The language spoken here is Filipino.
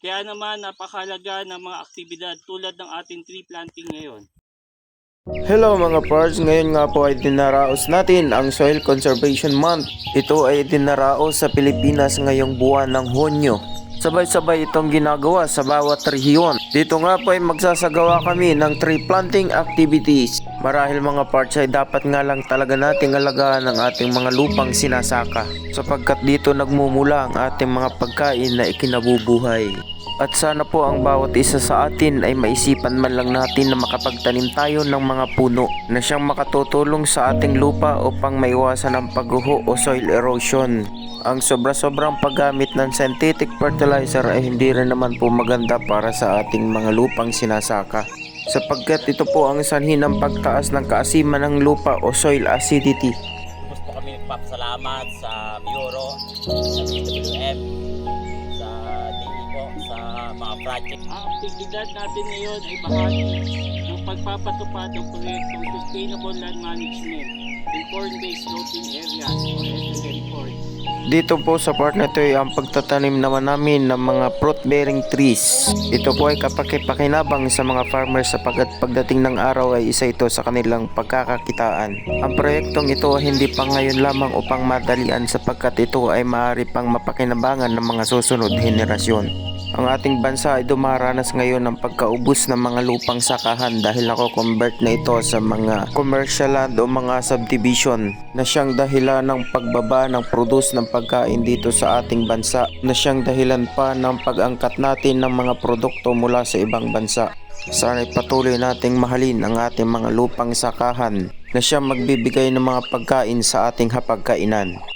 Kaya naman napakalaga ng mga aktibidad tulad ng ating tree planting ngayon. Hello mga parts, ngayon nga po ay dinaraos natin ang Soil Conservation Month. Ito ay dinaraos sa Pilipinas ngayong buwan ng Hunyo. Sabay-sabay itong ginagawa sa bawat rehiyon. Dito nga po ay magsasagawa kami ng tree planting activities. Marahil mga parts ay dapat nga lang talaga nating alagaan ang ating mga lupang sinasaka. Sapagkat dito nagmumula ang ating mga pagkain na ikinabubuhay. At sana po ang bawat isa sa atin ay maisipan man lang natin na makapagtanim tayo ng mga puno na siyang makatutulong sa ating lupa upang maiwasan ang pagguho o soil erosion. Ang sobra-sobrang paggamit ng synthetic fertilizer ay hindi rin naman po maganda para sa ating mga lupang sinasaka sapagkat ito po ang sanhi ng pagtaas ng kaasiman ng lupa o soil acidity. gusto kami magpapasalamat sa Bureau, sa BWM, sa DE po, sa mga project. Ang aktibidad natin ngayon ay bahagi ng pagpapatupad ng proyektong Sustainable Land Management in Corn-Based Sloping Areas o SLN Dito po sa part na ito ay ang pagtatanim naman namin ng mga fruit-bearing trees. Ito po ay kapakipakinabang sa mga farmers sapagkat pagdating ng araw ay isa ito sa kanilang pagkakakitaan. Ang proyektong ito ay hindi pa ngayon lamang upang madalian sapagkat ito ay maaari pang mapakinabangan ng mga susunod henerasyon. Ang ating bansa ay dumaranas ngayon ng pagkaubos ng mga lupang sakahan dahil nako-convert na ito sa mga commercial land o mga subdivision na siyang dahilan ng pagbaba ng produce ng pagkain dito sa ating bansa na siyang dahilan pa ng pag-angkat natin ng mga produkto mula sa ibang bansa. Sana'y patuloy nating mahalin ang ating mga lupang sakahan na siyang magbibigay ng mga pagkain sa ating hapagkainan.